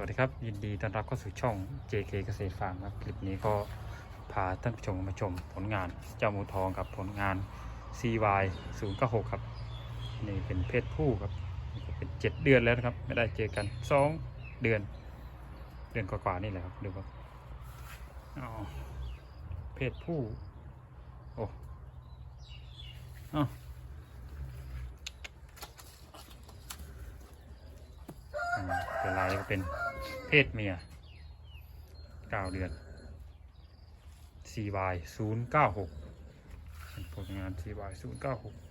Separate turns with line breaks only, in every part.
วัสดีครับ ยินดีต้อนรับเข้าสู่ช่อง JK เกษตรฟาร์มครับ คลิปนี้ก็พาท่านผู้ชมมาชมผลงานเจ้าหมูทองครับผลงาน CY 0 9 6ครับ นี่เป็นเพศผู้ครับเป็นเจ็ดเดือนแล้วนะครับ ไม่ได้เจอกันสองเดือน เดือนกว่าๆนี่แหละครับดูครับเพศผู้ โอ้อ้าวอืมตัวลายก็เป็น เพศเมีย9เดือน CY 0 9 6เป็นผลงาน CY 0 9 6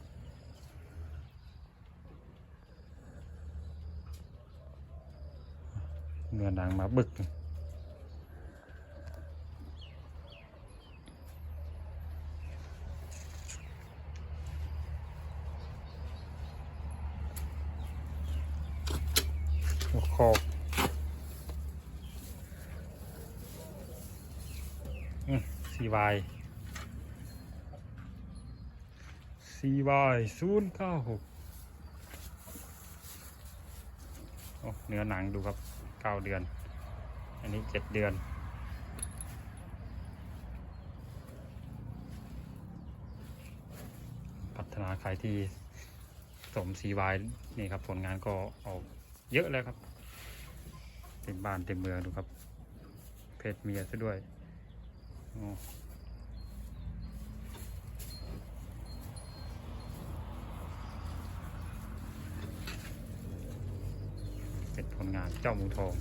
เนื้อหนังมาบึกหั วคอกอืม CY CY ศูนย์เก้าหกโอ้เนื้อหนังดูครับเก้าเดือน อันนี้เจ็ดเดือนพัฒนาใครที่สม CY นี่ครับผลงานก็ออกเยอะแล้วครับ เต็มบ้านเต็มเมืองดูครับ เพศเมียซะด้วย เป็นผลงานเจ้าหมูทอง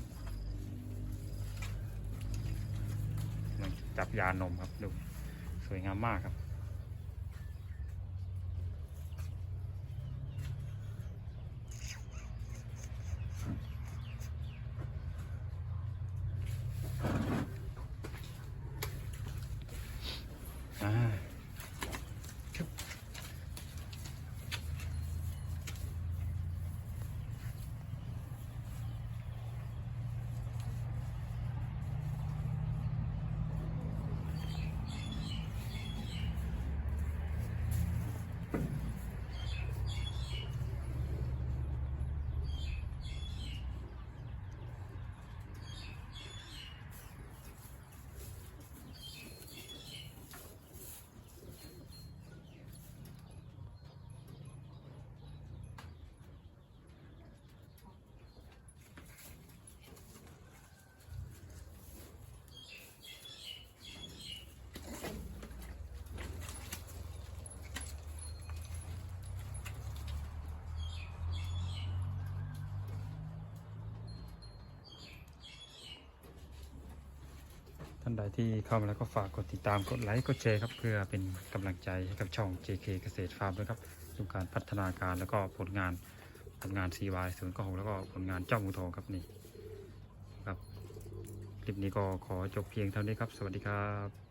มันจับยานมครับ ดู สวยงามมากครับ ท่านใดที่เข้ามาแล้วก็ฝากกดติดตามกดไลค์กดแชร์ครับเพื่อเป็นกำลังใจให้กับช่อง JK เกษตรฟาร์มด้วยครับดูการพัฒนาการแล้วก็ผลงานผลงาน CY 0 9 6แล้วก็ผลงานเจ้าหมูทองครับนี่ครับคลิปนี้ก็ขอจบเพียงเท่านี้ครับ สวัสดีครับ